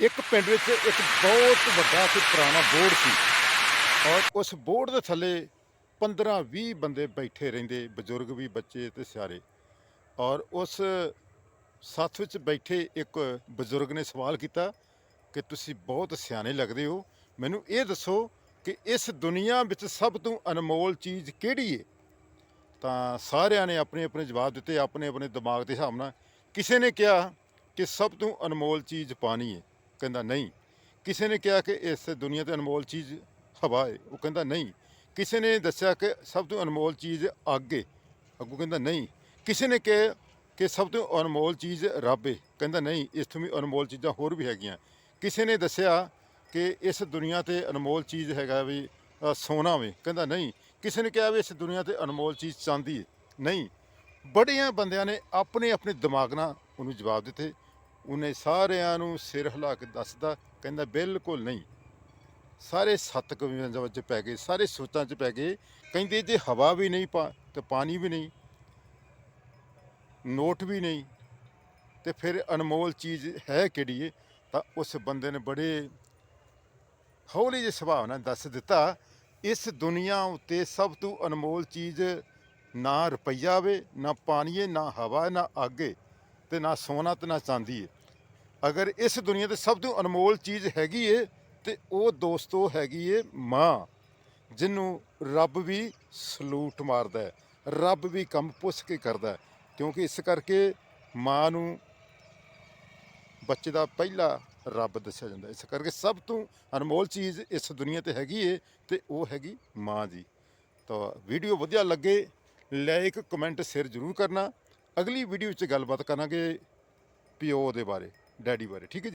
ਇੱਕ ਪਿੰਡ ਵਿੱਚ ਇੱਕ ਬਹੁਤ ਵੱਡਾ ਤੇ ਪੁਰਾਣਾ ਬੋਰਡ ਸੀ ਔਰ ਉਸ ਬੋਰਡ ਦੇ ਥੱਲੇ 15 20 ਬੰਦੇ ਬੈਠੇ ਰਹਿੰਦੇ, ਬਜ਼ੁਰਗ ਵੀ ਬੱਚੇ ਤੇ ਸਿਆਰੇ ਔਰ ਉਸ ਸਾਥ ਵਿੱਚ ਬੈਠੇ ਇੱਕ ਬਜ਼ੁਰਗ ਨੇ ਸਵਾਲ ਕੀਤਾ ਕਿ ਤੁਸੀਂ ਬਹੁਤ ਸਿਆਣੇ ਲੱਗਦੇ ਹੋ। ਮੈਨੂੰ ਇਹ ਦੱਸੋ ਕਿ ਇਸ ਦੁਨੀਆ ਵਿੱਚ ਸਭ ਤੋਂ ਅਨਮੋਲ ਚੀਜ਼ ਕਿਹੜੀ ਹੈ ਤਾਂ ਸਾਰਿਆਂ ਨੇ ਆਪਣੇ ਆਪਣੇ ਜਵਾਬ ਦਿੱਤੇ ਆਪਣੇ ਆਪਣੇ ਦਿਮਾਗ ਦੇ ਹਿਸਾਬ ਨਾਲ। ਕਿਸੇ ਨੇ ਕਿਹਾ ਕਿ ਸਭ ਤੋਂ ਅਨਮੋਲ ਚੀਜ਼ ਪਾਣੀ ਹੈ ਕਹਿੰਦਾ ਨਹੀਂ। ਕਿਸੇ ਨੇ ਕਿਹਾ ਕਿ ਇਸ ਦੁਨੀਆ ਤੇ ਅਨਮੋਲ ਚੀਜ਼ ਹਵਾ ਹੈ ਉਹ ਕਹਿੰਦਾ ਨਹੀਂ। ਕਿਸੇ ਨੇ ਦੱਸਿਆ ਕਿ ਸਭ ਤੋਂ ਅਨਮੋਲ ਚੀਜ਼ ਅੱਗ ਹੈ ਅੱਗੂ ਕਹਿੰਦਾ ਨਹੀਂ। ਕਿਸੇ ਨੇ ਕਿਹਾ ਕਿ ਸਭ ਤੋਂ ਅਨਮੋਲ ਚੀਜ਼ ਰੱਬ ਹੈ ਕਹਿੰਦਾ ਨਹੀਂ। ਇਸ ਤੋਂ ਵੀ ਅਨਮੋਲ ਚੀਜ਼ਾਂ ਹੋਰ ਵੀ ਹੈਗੀਆਂ। ਕਿਸੇ ਨੇ ਦੱਸਿਆ ਕਿ ਇਸ ਦੁਨੀਆ ਤੇ ਅਨਮੋਲ ਚੀਜ਼ ਹੈਗਾ ਵੀ ਸੋਨਾ ਵੇ। ਕਹਿੰਦਾ ਨਹੀਂ। ਕਿਸੇ ਨੇ ਕਿਹਾ ਵੀ ਇਸ ਦੁਨੀਆ ਤੇ ਅਨਮੋਲ ਚੀਜ਼ ਚਾਂਦੀ ਹੈ ਨਹੀਂ। ਬੜਿਆਂ ਬੰਦਿਆਂ ਨੇ ਆਪਣੇ ਆਪਣੇ ਦਿਮਾਗ ਨਾਲ ਉਹਨੂੰ ਜਵਾਬ ਦਿੱਤੇ। ਉਹਨੇ ਸਾਰਿਆਂ ਨੂੰ ਸਿਰ ਹਿਲਾ ਕੇ ਦੱਸਦਾ, ਕਹਿੰਦਾ, ਬਿਲਕੁਲ ਨਹੀਂ। ਸਾਰੇ ਸੱਤ ਕਵੀਆਂ ਵਿੱਚ ਪੈ ਗਏ, ਸਾਰੇ ਸੋਚਾਂ 'ਚ ਪੈ ਗਏ। ਕਹਿੰਦੇ ਜੇ ਹਵਾ ਵੀ ਨਹੀਂ ਪਾ, ਤੇ ਪਾਣੀ ਵੀ ਨਹੀਂ, ਨੋਟ ਵੀ ਨਹੀਂ, ਤੇ ਫਿਰ ਅਨਮੋਲ ਚੀਜ਼ ਹੈ ਕਿਹੜੀ ਏ? ਤਾਂ ਉਸ ਬੰਦੇ ਨੇ ਬੜੇ ਹੌਲੀ ਜਿਹੇ ਸੁਭਾਅ ਨਾਲ ਦੱਸ ਦਿੱਤਾ, ਇਸ ਦੁਨੀਆ ਉੱਤੇ ਸਭ ਤੋਂ ਅਨਮੋਲ ਚੀਜ਼ ਨਾ ਰੁਪਈਆ ਵੇ, ਨਾ ਪਾਣੀ ਏ, ਨਾ ਹਵਾ, ਨਾ ਅੱਗ ਏ। ਤੇ ਨਾ ਸੋਨਾ ਤੇ ਨਾ ਚਾਂਦੀ ਹੈ ਅਗਰ ਇਸ ਦੁਨੀਆ ਤੇ ਸਭ ਤੋਂ ਅਨਮੋਲ ਚੀਜ਼ ਹੈਗੀ ਏ ਤੇ ਉਹ ਦੋਸਤੋ ਹੈਗੀ ਏ ਮਾਂ ਜਿਹਨੂੰ ਰੱਬ ਵੀ ਸਲੂਟ ਮਾਰਦਾ ਹੈ ਰੱਬ ਵੀ ਕੰਮ ਪੁੱਛ ਕੇ ਕਰਦਾ ਹੈ ਕਿਉਂਕਿ ਇਸ ਕਰਕੇ ਮਾਂ ਨੂੰ ਬੱਚੇ ਦਾ ਪਹਿਲਾ ਰੱਬ ਦੱਸਿਆ ਜਾਂਦਾ ਇਸ ਕਰਕੇ ਸਭ ਤੋਂ ਅਨਮੋਲ ਚੀਜ਼ ਇਸ ਦੁਨੀਆ ਤੇ ਹੈਗੀ ਏ ਤੇ ਉਹ ਹੈਗੀ ਮਾਂ ਜੀ। ਤਾਂ ਵੀਡੀਓ ਵਧੀਆ ਲੱਗੇ, ਲਾਈਕ, ਕਮੈਂਟ ਸ਼ੇਅਰ ਜ਼ਰੂਰ ਕਰਨਾ। ਅਗਲੀ ਵੀਡੀਓ 'ਚ ਗੱਲਬਾਤ ਕਰਾਂਗੇ ਪਿਓ ਦੇ ਬਾਰੇ ਡੈਡੀ ਬਾਰੇ ਠੀਕ ਹੈ ਜੀ?